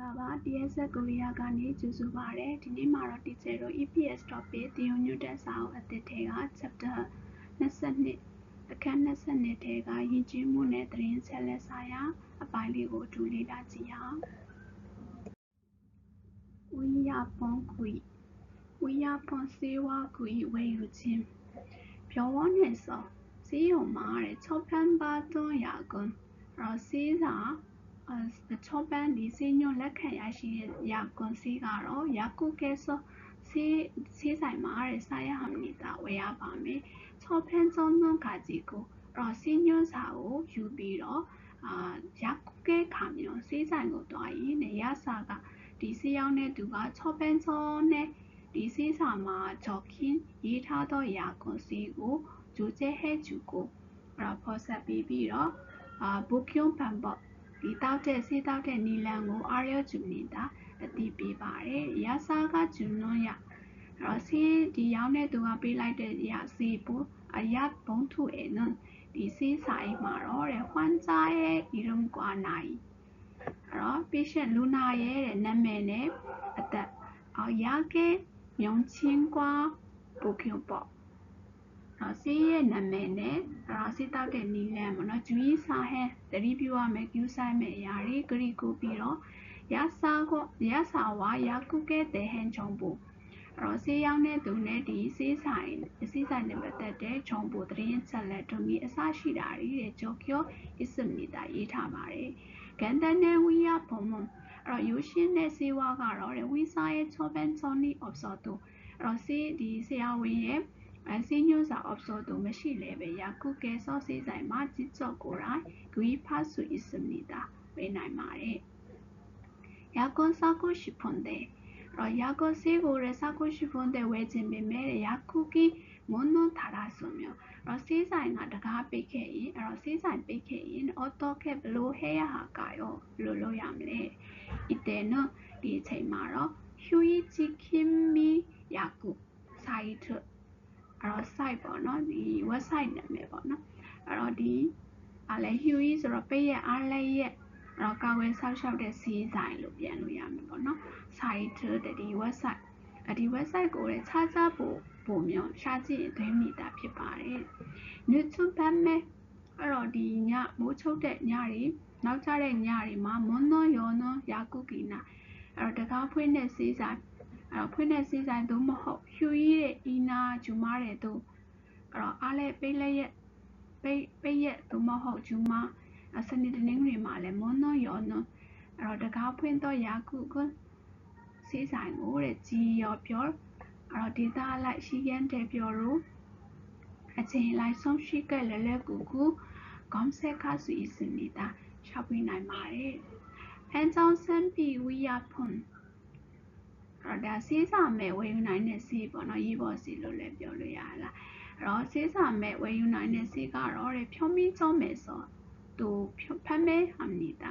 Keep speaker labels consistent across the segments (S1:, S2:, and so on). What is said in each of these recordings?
S1: ္ဂလာပါ TSS ကိုရီးယားကနေ ကြိုဆိုပါရစေဒီနေ့မှာတော့ teacher တို့ EPS topic သင်ယူညွှန်တက်စာအုပ်အသစ်ထဲက chapter 22 အခန်း 22 ထဲက ယဉ်ကျေးမှုနဲ့ သတင်းဆက်လက်စာရအပိုင်းလေးကိုအထူးလေ့လာကြည့်အောင်ဝီယာပွန်ကွီဝီယာပွန်စေဝါကွီဝယ်ယူခြင်းပြောဝနဲ့စောဈေးရုံမှာတဲ့6ဖန်ပါသွန်ရာကွန်ရောစေး စာထောပန်းဒီဆေးညွှန်းလက်ခံရရှိတဲ့ရာကွန်ဆေးကတော့ယာကုကဲဆောဆေးဆေးဆိုင်မှာတဲ့စားရဟမနေတာဝယ်ရပါမယ်။6ဖန်းသုံးသွန်းခါကြီးကိုတော့ဆေးညွှန်းစာကိုယူပြီးတော့အာယာကုကဲခါမျိုးဆေးဆိုင်ကိုတွားရင်နေရစာကဒီဆေးရောင်းတဲ့သူက6ဖန်းသုံးနဲ့ဒီဆေးစာမှာဂျော်ကင်းရေးထားသောရာကွန်ဆေးကိုဂျူကျဲဟဲဂျူကိုအဲ့တော့ဖော်ဆက်ပြီးပြီးတော့အာဘုကျုံပန်ပေါ့ ဒီတောက်တဲ့ဆေးတောက်တဲ့နီလန်ကိုအာရျဂျူနေတာအတိပေးပါတယ်ရစာကဂျူနွန်ရအဲ့တော့ဆေးဒီရောင်းတဲ့သူကပေးလိုက်တဲ့ရဆေးပိုအရတ်ဘုံထုအေနွန်ဒီဆေးဆိုင်မှာတော့တဲ့ဟွမ်ဇာရဲ့ဒီရုံကွာနိုင်အဲ့တော့ patient လူနာရဲ့တဲ့နာမည်နဲ့အသက်အော်ရကဲမြုံချင်းကွာပိုကျုံပေါ့ နော်ဆေးရဲ့နာမည်နဲ့အဲ့တော့ဆေးတောက်တဲ့နီလန်ပေါ့နော်ဂျူရီစာဟဲသတိပြုရမယ်ကျူးဆိုင်မယ်အရာတွေဂရီကိုပြီးတော့ရစာကိုရစာဝါရကုကဲတဲ့ဟန်ချုံပူအဲ့တော့ဆေးရောင်းတဲ့သူနဲ့ဒီဆေးဆိုင်ဆေးဆိုင်နဲ့ပတ်သက်တဲ့ဂျုံပူသတင်းချက်လက်တို့ကြီးအစရှိတာတွေတဲ့ဂျော်ကျိုအစ်စမီတာရေးထားပါတယ်ကန်တန်နဲ့ဝီယာပုံမအဲ့တော့ယူရှင်းတဲ့ဆေးဝါးကတော့ဝီစာရဲ့ချောပန်ချောနီအော့ဆော့တူအဲ့တော့ဆေးဒီဆရာဝန်ရဲ့ အစင်းညွှန်းစာ 없어도မရှိလဲပဲ 야쿠게 서세자이마 직접 고라 구입할 수 있습니다. 왜 날말에 약혼 사고 싶은데 어, 약혼 세고를 사고 싶은데 왜 진매매 약국이 못놓 달았으며 어, 세상이나 다가 뺏게 어, 세상 뺏게 어떻게 별로 해야 할까요? 룰로야밀래 이때는 이 제마로 휴이지킴미 약국 사이트 အဲ့တော့ site ပေါ့နော်ဒီ website နာမည်ပေါ့နော်အဲ့တော့ဒီအားလဲ Huey ဆိုတော့ပိတ်ရဲ့အားလဲရဲ့အဲ့တော့ကာဝယ်ဆောက်ရှောက်တဲ့စီးဆိုင်လို့ပြန်လို့ရမယ်ပေါ့နော် site တဲ့ဒီ website အဒီ website ကိုလည်းခြားခြားဖို့ပုံမျိုးရှားကြည့်သွင်းမိတာဖြစ်ပါတယ် YouTube ဘက်မဲ့အဲ့တော့ဒီညမိုးချုပ်တဲ့ညတွေနောက်ကျတဲ့ညတွေမှာမွန်းသောယောနောယာကုကီနာအဲ့တော့တကားဖွင့်တဲ့စီးဆိုင် အဲ့တော့ဖွင့်တဲ့စီဆိုင်သို့မဟုတ်ဖြူရည်တဲ့ဤနာဂျူမာတဲ့သို့အဲ့တော့အားလဲပိတ်လက်ရက်ပိတ်ပိတ်ရက်သို့မဟုတ်ဂျူမာစနေတနင်္ဂနွေမှာလဲမွန်းတော့ရောနအဲ့တော့တကားဖွင့်တော့ရာကုကွန်စီဆိုင်ကိုတဲ့ဂျီရောပြောအဲ့တော့ဒေတာလိုက်ရှိရန်တဲ့ပြောရူအချိန်လိုက်ဆုံးရှိခဲ့လဲလဲကူကူဂမ်ဆက်ခါစီစင်နေတာရှောက်ပြနိုင်ပါတယ်ဟန်ဆောင်စံပီဝီယာဖွန် တော့ဒါဆေးစာမဲ့ဝယ်ယူနိုင်တဲ့ဆေးပေါ့နော်ရေးပေါ်ဆေးလို့လည်းပြောလို့ရလားအဲ့တော့ဆေးစာမဲ့ဝယ်ယူနိုင်တဲ့ဆေးကတော့ဖြောမင်းကြောမယ်ဆိုသူဖမ်းမဲဟမ်နေတာ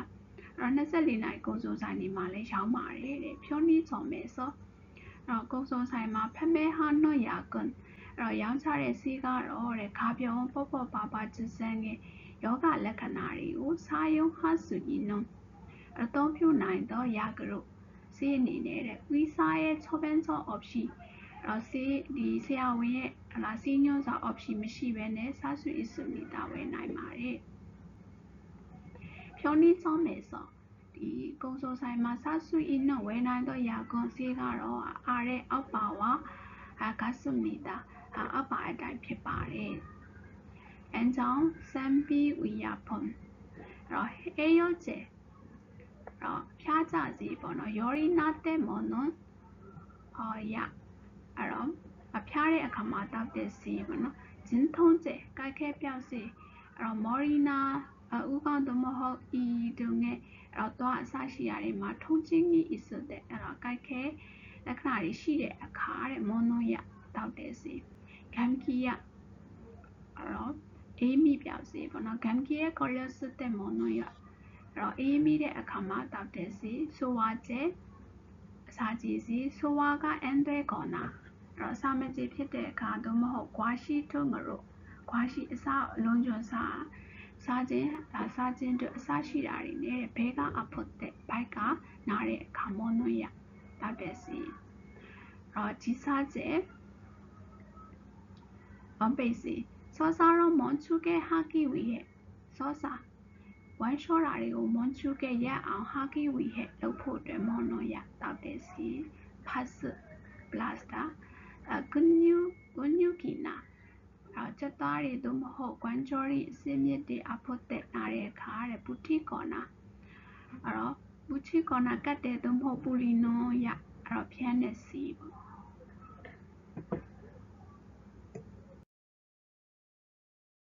S1: အဲ့တော့24နိုင်ကုံစုံဆိုင်နေမှာလည်းရောင်းပါတယ်တဲ့ဖြောနီးကြောမယ်ဆိုအဲ့တော့ကုံစုံဆိုင်မှာဖမ်းမဲဟာနော်ရာကွန်အဲ့တော့ရောင်းချတဲ့ဆေးကတော့တဲ့ခါပြောင်းပေါ့ပေါ့ပါပါကျစန်းရဲ့ယောဂလက္ခဏာတွေကိုစာယုံဟာစုကြီးနုံအသုံးပြုနိုင်သောရာကရု ဆေးအနေနဲ့တဲ့ဝီစာရဲ့ချောပန်းချော option အဲ့တော့ဆေးဒီဆရာဝန်ရဲ့ဟလာဆေးညွှန်းစာ option မရှိဘဲနဲ့စားစုအစ်စုနေတာဝယ်နိုင်ပါတယ်ဖြောင်းနေချောင်းမယ်ဆိုဒီကုံစုံဆိုင်မှာစားစုအင်းနဲ့ဝယ်နိုင်တော့ရာကွန်ဆေးကတော့အားတဲ့အောက်ပါဝါအခါစုနေတာအောက်ပါအတိုင်းဖြစ်ပါတယ်အန်ကြောင့်စမ်ပီဝီယာဖွန်အဲ့တော့အေယောကျဲတော့ ဖျားကြစီပေါ့နော်ယောရီနာတဲ့မော်နော်အော်ရအဲ့တော့အဖျားတဲ့အခါမှာတောက်တဲ့စီပေါ့နော်ဂျင်းထုံးကျဲကြိုက်ခဲပြောက်စီအဲ့တော့မော်ရီနာဥကောင်းသမဟုတ်ဤတုံနဲ့အဲ့တော့သွားအစရှိရတဲ့မှာထုံးချင်းကြီးအစ်စတဲ့အဲ့တော့ကြိုက်ခဲလက္ခဏာတွေရှိတဲ့အခါတဲ့မော်နော်ရတောက်တဲ့စီဂမ်ကီရအဲ့တော့အေးမိပြောက်စီပေါ့နော်ဂမ်ကီရဲ့ color စတဲ့မော်နော်ရ တော့အေးမိတဲ့အခါမှာတောက်တဲ့စီဆိုဝါကျဲအစာကြည့်စီဆိုဝါကအန်ဒဲကောနာတော့စာမကြည့်ဖြစ်တဲ့အခါသို့မဟုတ်ကွာရှိထုံးငရုကွာရှိအစာအလုံးကျွန်းစာစားခြင်းဒါစားခြင်းတို့အစရှိတာတွေနဲ့ဘဲကအဖို့တဲ့ဘိုက်ကနားတဲ့ခါမောနွရတောက်တဲ့စီတော့ဒီစားခြင်းအပိစီစောစားရောမွန်ချုကဲဟာကီဝီရဲ့စောစား ဝိုင်းလျှောတာတွေကိုမွန်ချုကဲရက်အောင်ဟာကီဝီရဲ့လုပ်ဖို့အတွက်မောနွရတောက်တဲ့စီဖတ်စပလတ်တာအကွန်ညူကွန်ညူကီနာတော့ချက်သားတွေသို့မဟုတ်ကွမ်ကျော်ရီအစင်းမြစ်တွေအဖို့တဲ့နားတဲ့အခါတဲ့ဘူတီကော်နာအဲ့တော့ဘူတီကော်နာကတ်တဲ့သို့မဟုတ်ပူလီနိုရအဲ့တော့ဖြန်းတဲ့စီပေါ့